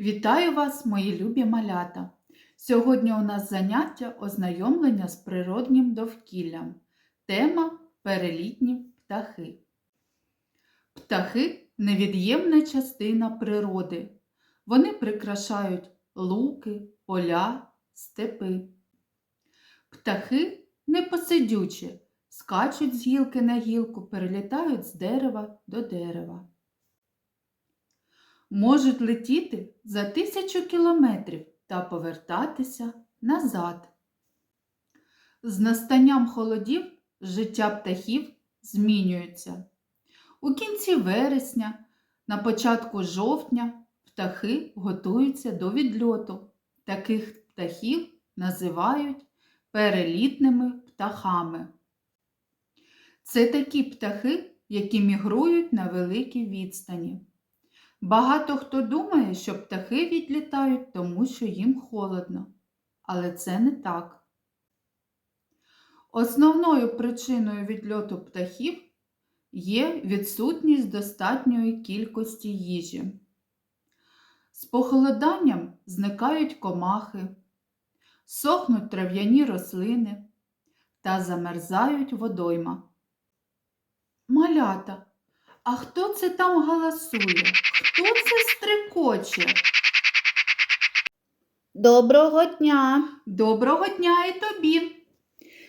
Вітаю вас, мої любі малята! Сьогодні у нас заняття ознайомлення з природнім довкіллям. Тема перелітні птахи. Птахи невід'ємна частина природи. Вони прикрашають луки, поля, степи. Птахи непосидючі, скачуть з гілки на гілку, перелітають з дерева до дерева можуть летіти за тисячу кілометрів та повертатися назад. З настанням холодів життя птахів змінюється. У кінці вересня, на початку жовтня птахи готуються до відльоту. Таких птахів називають перелітними птахами. Це такі птахи, які мігрують на великій відстані. Багато хто думає, що птахи відлітають, тому що їм холодно. Але це не так. Основною причиною відльоту птахів є відсутність достатньої кількості їжі. З похолоданням зникають комахи, сохнуть трав'яні рослини та замерзають водойма. Малята, а хто це там галасує? Хто це стрикоче? Доброго дня! Доброго дня і тобі.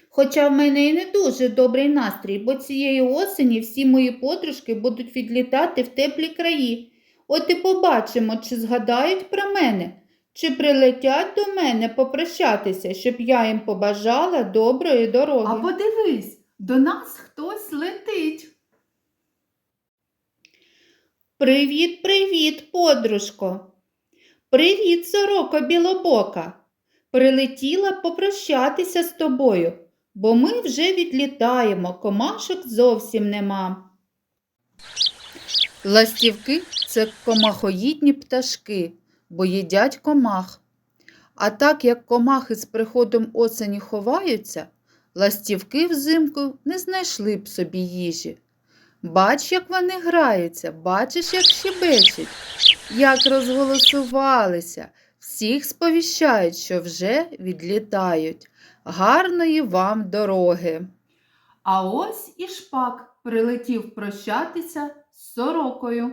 Хоча в мене і не дуже добрий настрій, бо цієї осені всі мої подружки будуть відлітати в теплі краї. От і побачимо, чи згадають про мене, чи прилетять до мене попрощатися, щоб я їм побажала доброї дороги. А подивись, до нас хтось летить. Привіт, привіт, подружко. Привіт, сороко білобока. Прилетіла попрощатися з тобою, бо ми вже відлітаємо, комашок зовсім нема. Ластівки це комахоїдні пташки, бо їдять комах. А так як комахи з приходом осені ховаються, ластівки взимку не знайшли б собі їжі. Бач, як вони граються, бачиш, як щебечуть, як розголосувалися, всіх сповіщають, що вже відлітають. Гарної вам дороги. А ось і шпак прилетів прощатися з сорокою.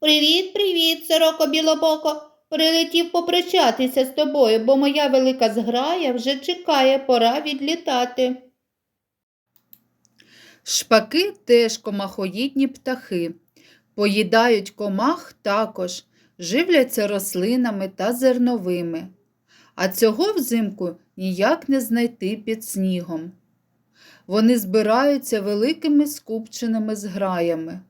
Привіт, привіт, сороко білобоко. Прилетів попрощатися з тобою, бо моя велика зграя вже чекає, пора відлітати. Шпаки теж комахоїдні птахи. Поїдають комах також, живляться рослинами та зерновими. А цього взимку ніяк не знайти під снігом. Вони збираються великими скупченими зграями,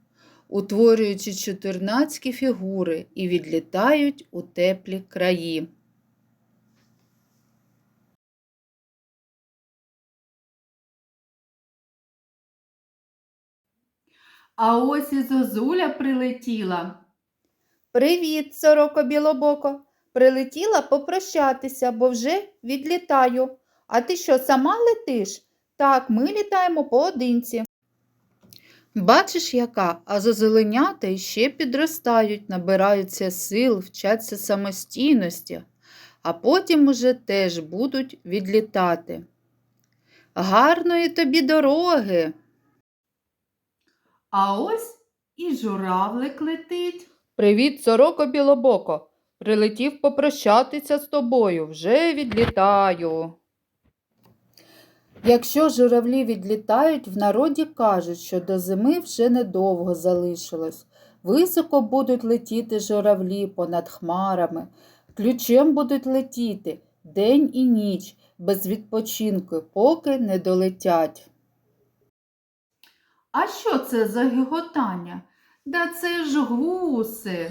утворюючи чотирнацькі фігури і відлітають у теплі краї. А ось і зозуля прилетіла. Привіт, сороко білобоко. Прилетіла попрощатися, бо вже відлітаю. А ти що, сама летиш? Так, ми літаємо поодинці. Бачиш, яка, а зозеленята іще підростають, набираються сил, вчаться самостійності, а потім уже теж будуть відлітати. Гарної тобі дороги. А ось і журавлик летить. Привіт, сороко білобоко. Прилетів попрощатися з тобою. Вже відлітаю. Якщо журавлі відлітають, в народі кажуть, що до зими вже недовго залишилось. Високо будуть летіти журавлі понад хмарами, ключем будуть летіти день і ніч, без відпочинку, поки не долетять. А що це за гіготання? Да це ж гуси.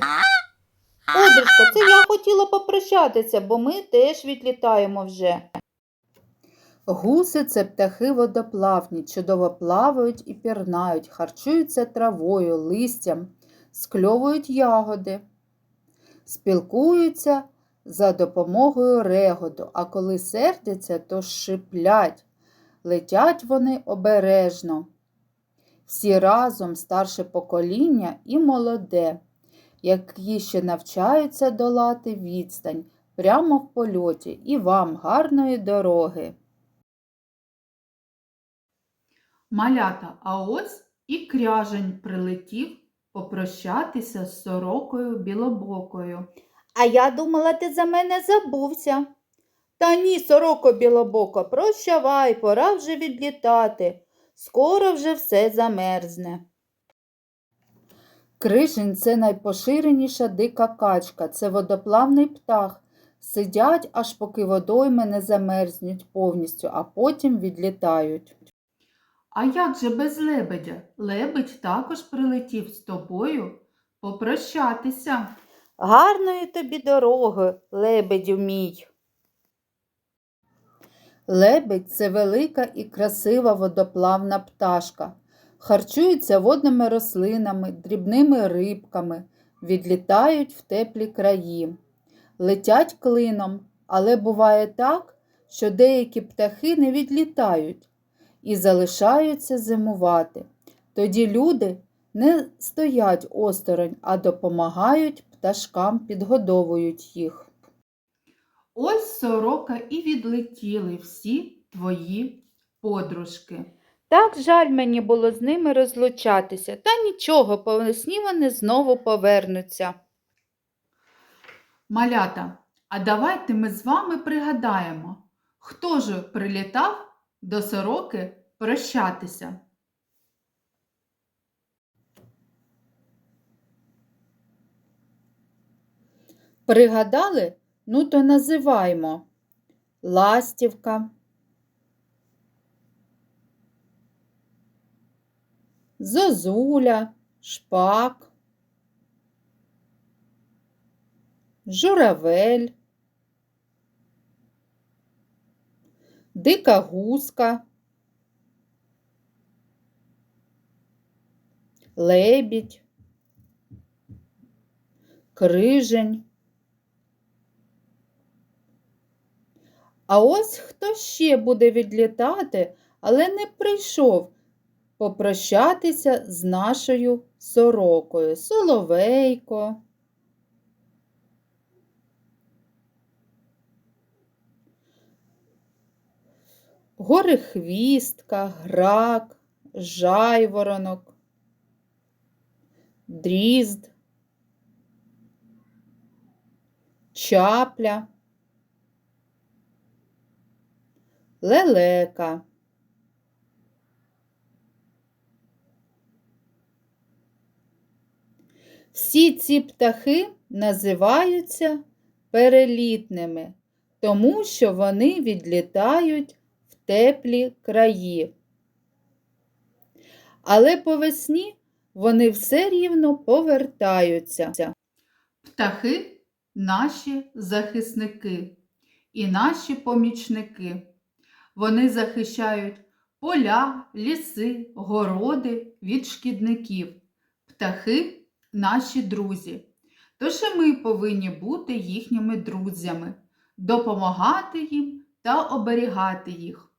Подружко, це я хотіла попрощатися, бо ми теж відлітаємо вже. Гуси це птахи водоплавні, чудово плавають і пірнають, харчуються травою, листям, скльовують ягоди, спілкуються за допомогою регоду, а коли сердяться, то шиплять. Летять вони обережно. Всі разом старше покоління і молоде. які ще навчаються долати відстань прямо в польоті, і вам гарної дороги. Малята, а ось і кряжень прилетів попрощатися з сорокою білобокою. А я думала, ти за мене забувся. Та ні, сороко білобоко, прощавай, пора вже відлітати. Скоро вже все замерзне. Крижень це найпоширеніша дика качка, це водоплавний птах. Сидять, аж поки водойми не замерзнуть повністю, а потім відлітають. А як же без лебедя? Лебедь також прилетів з тобою попрощатися. Гарної тобі дороги, лебедю мій. Лебедь це велика і красива водоплавна пташка. Харчується водними рослинами, дрібними рибками, відлітають в теплі краї. Летять клином, але буває так, що деякі птахи не відлітають і залишаються зимувати. Тоді люди не стоять осторонь, а допомагають пташкам, підгодовують їх. Ось сорока і відлетіли всі твої подружки. Так жаль мені було з ними розлучатися, та нічого, по весні вони знову повернуться. Малята, а давайте ми з вами пригадаємо, хто ж прилітав до сороки прощатися. Пригадали? Ну то називаймо. Ластівка, Зозуля, Шпак, Журавель, Дика гуска, Лебідь, Крижень. А ось хто ще буде відлітати, але не прийшов попрощатися з нашою сорокою. Соловейко. Горехвістка, грак, жайворонок, дрізд, чапля, лелека. Всі ці птахи називаються перелітними, тому що вони відлітають в теплі краї. Але по весні вони все рівно повертаються. Птахи наші захисники і наші помічники. Вони захищають поля, ліси, городи від шкідників. Птахи наші друзі. Тож і ми повинні бути їхніми друзями, допомагати їм та оберігати їх.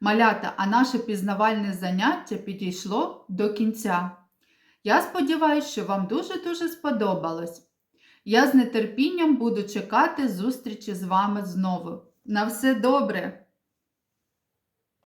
Малята, а наше пізнавальне заняття підійшло до кінця. Я сподіваюся, що вам дуже-дуже сподобалось. Я з нетерпінням буду чекати зустрічі з вами знову. На все добре!